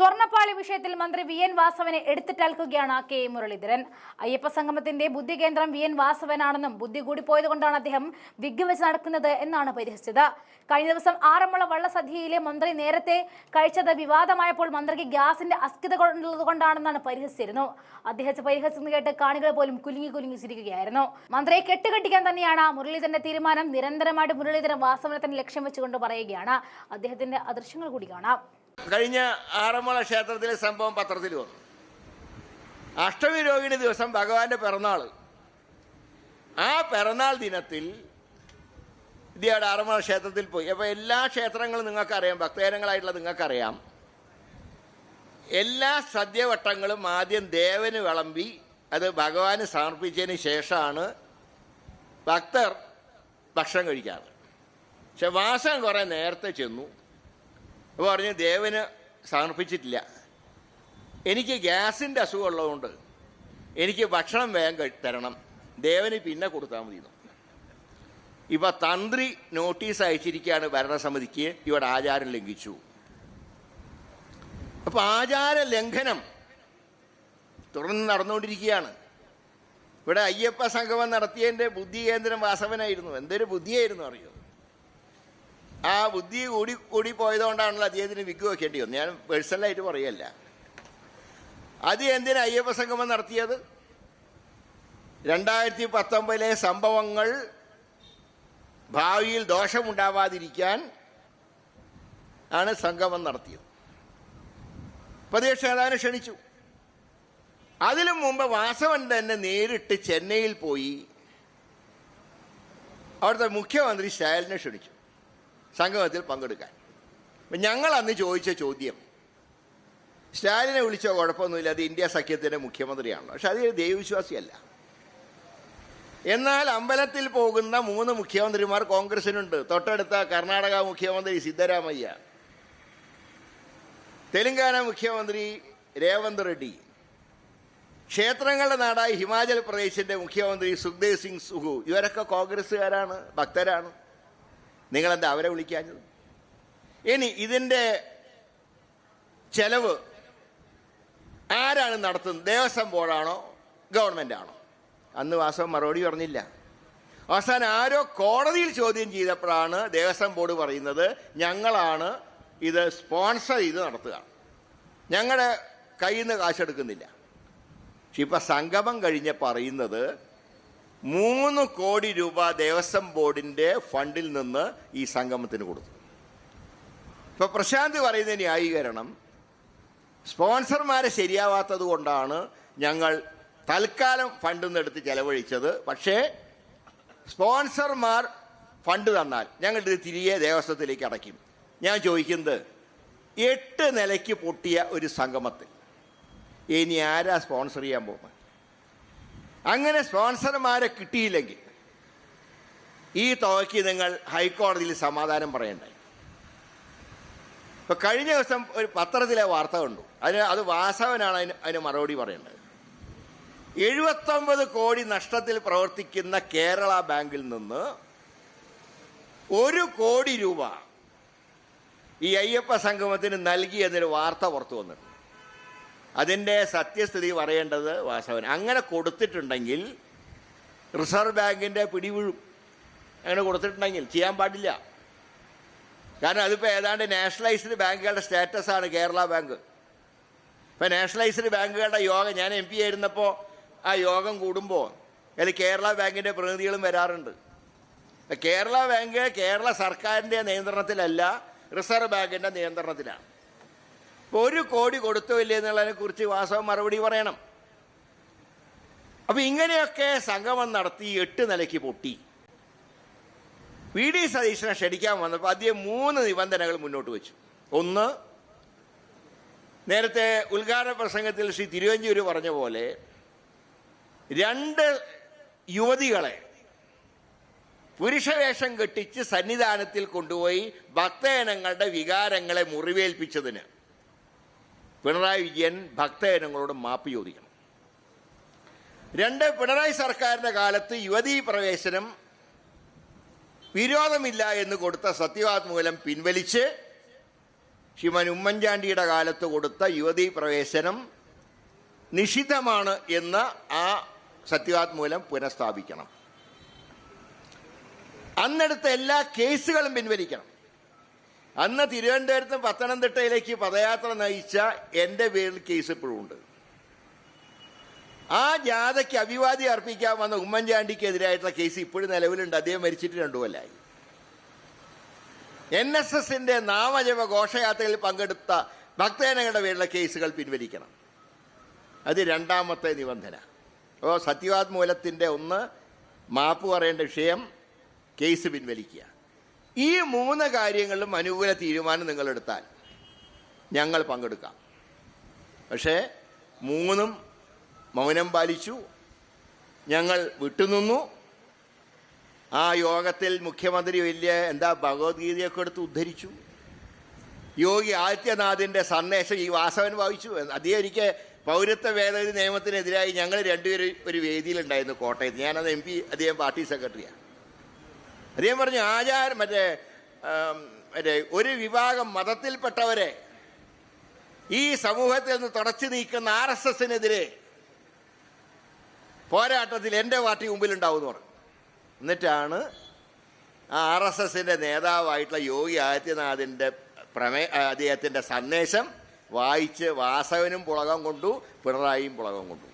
സ്വർണപ്പാളി വിഷയത്തിൽ മന്ത്രി V N വാസവനെ എടുത്തിട്ടേൽക്കുകയാണ് കെ മുരളീധരൻ. അയ്യപ്പ സംഗമത്തിന്റെ ബുദ്ധി കേന്ദ്രം വി എൻ വാസവനാണെന്നും ബുദ്ധി കൂടി പോയതുകൊണ്ടാണ് അദ്ദേഹം വിഗ് വെച്ച് നടക്കുന്നത് എന്നാണ് പരിഹസിച്ചത്. കഴിഞ്ഞ ദിവസം ആറന്മുള വള്ളസദ്യയിലെ മന്ത്രി നേരത്തെ കഴിച്ചത് വിവാദമായപ്പോൾ മന്ത്രിക്ക് ഗ്യാസിന്റെ അസ്ഥിത കൊണ്ടുള്ളതുകൊണ്ടാണെന്നാണ് പരിഹസിച്ചിരുന്നു അദ്ദേഹത്തെ പരിഹസിക്കുന്നത് കേട്ട് കാണികൾ പോലും കുലുങ്ങി കുലുങ്ങി ചിരിക്കുകയായിരുന്നു മന്ത്രിയെ കെട്ടുകെട്ടിക്കാൻ തന്നെയാണ് മുരളീധരന്റെ തീരുമാനം. നിരന്തരമായിട്ട് മുരളീധരൻ വാസവനത്തിന് ലക്ഷ്യം വെച്ചുകൊണ്ട് പറയുകയാണ്. അദ്ദേഹത്തിന്റെ അദൃശ്യങ്ങൾ കൂടി കാണാം. കഴിഞ്ഞ ആറന്മുള ക്ഷേത്രത്തിലെ സംഭവം പത്രത്തിൽ വന്നു. അഷ്ടമി രോഹിണി ദിവസം ഭഗവാന്റെ പിറന്നാൾ ആ പിറന്നാൾ ദിനത്തിൽ ഇതിയുടെ ആറന്മുള ക്ഷേത്രത്തിൽ പോയി. അപ്പോൾ എല്ലാ ക്ഷേത്രങ്ങളും നിങ്ങൾക്കറിയാം ഭക്തജനങ്ങളായിട്ടുള്ള നിങ്ങൾക്കറിയാം. എല്ലാ സദ്യവട്ടങ്ങളും ആദ്യം ദേവന് വിളമ്പി അത് ഭഗവാന് സമർപ്പിച്ചതിന് ശേഷമാണ് ഭക്തർ ഭക്ഷണം കഴിക്കാറ്. പക്ഷെ വാസൻ കുറേ നേരത്തെ ചെന്നു. അപ്പോൾ പറഞ്ഞു ദേവന് സമർപ്പിച്ചിട്ടില്ല. എനിക്ക് ഗ്യാസിന്റെ അസുഖം ഉള്ളതുകൊണ്ട് എനിക്ക് ഭക്ഷണം വേഗം തരണം. ദേവന് പിന്നെ കൊടുത്താൽ മതി എന്ന്. ഇപ്പൊ തന്ത്രി നോട്ടീസ് അയച്ചിരിക്കുകയാണ് ഭരണസമിതിക്ക്. ഇവിടെ ആചാരം ലംഘിച്ചു. അപ്പൊ ആചാര ലംഘനം തുടർന്ന് നടന്നുകൊണ്ടിരിക്കുകയാണ്. ഇവിടെ അയ്യപ്പ സംഗമം നടത്തിയതിന്റെ ബുദ്ധി കേന്ദ്രം വാസവനായിരുന്നു. എന്തൊരു ബുദ്ധിയായിരുന്നു അറിയോ? ആ ബുദ്ധി കൂടി കൂടി പോയതുകൊണ്ടാണല്ലോ അദ്ദേഹത്തിന് വിക്ക് വയ്ക്കേണ്ടി വന്നത്. ഞാൻ പേഴ്സണലായിട്ട് പറയല്ല. അത് എന്തിനാ അയ്യപ്പ സംഗമം നടത്തിയത്? രണ്ടായിരത്തി പത്തൊമ്പതിലെ സംഭവങ്ങൾ ഭാവിയിൽ ദോഷമുണ്ടാവാതിരിക്കാൻ ആണ് സംഗമം നടത്തിയത്. പ്രതിപക്ഷ നേതാവിനെ ക്ഷണിച്ചു. അതിലും മുമ്പ് വാസവൻ തന്നെ നേരിട്ട് ചെന്നൈയിൽ പോയി അവിടുത്തെ മുഖ്യമന്ത്രി സ്റ്റാലിനെ ക്ഷണിച്ചു. സംഗമത്തിൽ പങ്കെടുക്കാൻ. ഞങ്ങൾ അന്ന് ചോദിച്ച ചോദ്യം സ്റ്റാലിനെ വിളിച്ചോ കുഴപ്പമൊന്നുമില്ല അത് ഇന്ത്യ സഖ്യത്തിന്റെ മുഖ്യമന്ത്രിയാണല്ലോ. പക്ഷെ അത് ദൈവവിശ്വാസിയല്ല. എന്നാൽ അമ്പലത്തിൽ പോകുന്ന മൂന്ന് മുഖ്യമന്ത്രിമാർ കോൺഗ്രസിനുണ്ട്. തൊട്ടടുത്ത കർണാടക മുഖ്യമന്ത്രി സിദ്ധരാമയ്യ തെലങ്കാന മുഖ്യമന്ത്രി രേവന്ത് റെഡ്ഡി ക്ഷേത്രങ്ങളുടെ നാടായ ഹിമാചൽ പ്രദേശിന്റെ മുഖ്യമന്ത്രി സുഖ്ദേവ് സിംഗ് സുഹു ഇവരൊക്കെ കോൺഗ്രസ്സുകാരാണ് ഭക്തരാണ്. നിങ്ങളെന്താ അവരെ വിളിക്കാഞ്ഞത്? ഇനി ഇതിന്റെ ചെലവ് ആരാണ് നടത്തുന്നത്? ദേവസ്വം ബോർഡാണോ? ഗവൺമെന്റ് ആണോ? അന്ന് വാസവൻ മറുപടി പറഞ്ഞില്ല. അവസാനം ആരോ കോടതിയിൽ ചോദ്യം ചെയ്തപ്പോഴാണ് ദേവസ്വം ബോർഡ് പറയുന്നത് ഞങ്ങളാണ് ഇത് സ്പോൺസർ ചെയ്ത് നടത്തുക. ഞങ്ങളുടെ കയ്യിൽ നിന്ന് കാശെടുക്കുന്നില്ല പക്ഷെ ഇപ്പം സംഗമം കഴിഞ്ഞ് പറയുന്നത് മൂന്ന് കോടി രൂപ ദേവസ്വം ബോർഡിന്റെ ഫണ്ടിൽ നിന്ന് ഈ സംഗമത്തിന് കൊടുത്തു. ഇപ്പോൾ പ്രശാന്ത് പറയുന്ന ന്യായീകരണം. സ്പോൺസർമാരെ ശരിയാവാത്തത് കൊണ്ടാണ് ഞങ്ങൾ തൽക്കാലം ഫണ്ടിൽ നിന്ന് എടുത്ത് ചെലവഴിച്ചത്. പക്ഷേ സ്പോൺസർമാർ ഫണ്ട് തന്നാൽ ഞങ്ങളിത് തിരികെ ദേവസ്വത്തിലേക്ക് അടയ്ക്കും. ഞാൻ ചോദിക്കുന്നത് എട്ട് നിലയ്ക്ക് പൊട്ടിയ ഒരു സംഗമത്തിൽ ഇനി ആരാ സ്പോൺസർ ചെയ്യാൻ പോകുന്നത്? അങ്ങനെ സ്പോൺസർമാരെ കിട്ടിയില്ലെങ്കിൽ ഈ തുകയ്ക്ക് നിങ്ങൾ ഹൈക്കോടതിയിൽ സമാധാനം പറയണ്ടേ? ഇപ്പൊ കഴിഞ്ഞ ദിവസം ഒരു പത്രത്തിലെ വാർത്ത കണ്ടു. അതിന് അത് വാസവനാണ് അതിന് അതിന് മറുപടി പറയേണ്ടത്. എഴുപത്തൊമ്പത് കോടി നഷ്ടത്തിൽ പ്രവർത്തിക്കുന്ന കേരള ബാങ്കിൽ നിന്ന് ഒരു കോടി രൂപ ഈ അയ്യപ്പ സംഗമത്തിന് നൽകി എന്നൊരു വാർത്ത പുറത്തു വന്നിട്ടുണ്ട്. അതിന്റെ സത്യസ്ഥിതി പറയേണ്ടത് വാസവൻ. അങ്ങനെ കൊടുത്തിട്ടുണ്ടെങ്കിൽ റിസർവ് ബാങ്കിന്റെ പിടിവീഴും. അങ്ങനെ കൊടുത്തിട്ടുണ്ടെങ്കിൽ ചെയ്യാൻ പാടില്ല. കാരണം അതിപ്പോൾ ഏതാണ്ട് നാഷണലൈസ്ഡ് ബാങ്കുകളുടെ സ്റ്റാറ്റസാണ് കേരള ബാങ്ക്. ഇപ്പം നാഷണലൈസ്ഡ് ബാങ്കുകളുടെ യോഗം ഞാൻ എം പി ആയിരുന്നപ്പോൾ ആ യോഗം കൂടുമ്പോൾ അതിൽ കേരള ബാങ്കിന്റെ പ്രതിനിധികളും വരാറുണ്ട്. കേരള ബാങ്ക് കേരള സർക്കാരിന്റെ നിയന്ത്രണത്തിലല്ല റിസർവ് ബാങ്കിന്റെ നിയന്ത്രണത്തിലാണ്. ഒരു കോടി കൊടുത്തോ ഇല്ലേ എന്നുള്ളതിനെ കുറിച്ച് വാസവൻ മറുപടി പറയണം. അപ്പൊ ഇങ്ങനെയൊക്കെ സംഗമം നടത്തി എട്ട് നിലയ്ക്ക് പൊട്ടി. വി ഡി സതീശനെ ക്ഷണിക്കാൻ വന്നപ്പോൾ ആദ്യം മൂന്ന് നിബന്ധനകൾ മുന്നോട്ട് വെച്ചു. ഒന്ന് നേരത്തെ ഉദ്ഘാടന പ്രസംഗത്തിൽ ശ്രീ തിരുവഞ്ചൂര് പറഞ്ഞ പോലെ രണ്ട് യുവതികളെ പുരുഷവേഷം കെട്ടിച്ച് സന്നിധാനത്തിൽ കൊണ്ടുപോയി ഭക്തജനങ്ങളുടെ വികാരങ്ങളെ മുറിവേൽപ്പിച്ചതിന്. പിണറായി വിജയൻ ഭക്തജനങ്ങളോട് മാപ്പ് ചോദിക്കണം. രണ്ട് പിണറായി സർക്കാരിന്റെ കാലത്ത് യുവതീ പ്രവേശനം വിരോധമില്ല എന്ന് കൊടുത്ത സത്യവാങ്മൂലം പിൻവലിച്ച് ശ്രീമാൻ ഉമ്മൻചാണ്ടിയുടെ കാലത്ത് കൊടുത്ത യുവതീ പ്രവേശനം നിഷിദ്ധമാണ് എന്ന് ആ സത്യവാങ്മൂലം പുനഃസ്ഥാപിക്കണം. അന്നെടുത്ത എല്ലാ കേസുകളും പിൻവലിക്കണം. അന്ന് തിരുവനന്തപുരത്ത് പത്തനംതിട്ടയിലേക്ക് പദയാത്ര നയിച്ച എന്റെ പേരിൽ കേസ് ഇപ്പോഴും ഉണ്ട്. ആ ജാഥയ്ക്ക് അഭിവാദ്യം അർപ്പിക്കാൻ വന്ന ഉമ്മൻചാണ്ടിക്കെതിരായിട്ടുള്ള കേസ് ഇപ്പോഴും നിലവിലുണ്ട്. അദ്ദേഹം മരിച്ചിട്ട് രണ്ടു കൊല്ലായി. എൻ എസ് എസിന്റെ നാമജപ ഘോഷയാത്രയിൽ പങ്കെടുത്ത ഭക്തജനങ്ങളുടെ പേരിലുള്ള കേസുകൾ പിൻവലിക്കണം. അത് രണ്ടാമത്തെ നിബന്ധന. അപ്പോൾ സത്യവാദ്മൂലത്തിന്റെ ഒന്ന് മാപ്പ് പറയേണ്ട വിഷയം കേസ് പിൻവലിക്കുക. ഈ മൂന്ന് കാര്യങ്ങളിലും അനുകൂല തീരുമാനം നിങ്ങളെടുത്താൽ ഞങ്ങൾ പങ്കെടുക്കാം. പക്ഷേ മൂന്നും മൗനം പാലിച്ചു ഞങ്ങൾ വിട്ടുനിന്നു. ആ യോഗത്തിൽ മുഖ്യമന്ത്രി വലിയ എന്താ ഭഗവത്ഗീതയൊക്കെ എടുത്ത് ഉദ്ധരിച്ചു. യോഗി ആദിത്യനാഥിന്റെ സന്ദേശം ഈ വാസവൻ വായിച്ചു. അധികം എനിക്ക് പൗരത്വ ഭേദഗതി നിയമത്തിനെതിരായി ഞങ്ങൾ രണ്ടുപേരും ഒരു വേദിയിലുണ്ടായിരുന്നു കോട്ടയത്ത്. ഞാനത് എം പി അദ്ദേഹം പാർട്ടി സെക്രട്ടറിയാണ്. അദ്ദേഹം പറഞ്ഞു ആചാരം മറ്റേ മറ്റേ ഒരു വിഭാഗം മതത്തിൽപ്പെട്ടവരെ ഈ സമൂഹത്തിൽ നിന്ന് തുടച്ചു നീക്കുന്ന ആർ എസ് എസിനെതിരെ പോരാട്ടത്തിൽ എന്റെ പാർട്ടി മുമ്പിലുണ്ടാവും എന്ന് പറഞ്ഞു. എന്നിട്ടാണ് ആ ആർ എസ് എസിന്റെ നേതാവായിട്ടുള്ള യോഗി ആദിത്യനാഥിന്റെ പ്രമേ അദ്ദേഹത്തിന്റെ സന്ദേശം വായിച്ച് വാസവനും പുളകം കൊണ്ടു പിണറായിയും പുളകം കൊണ്ടു.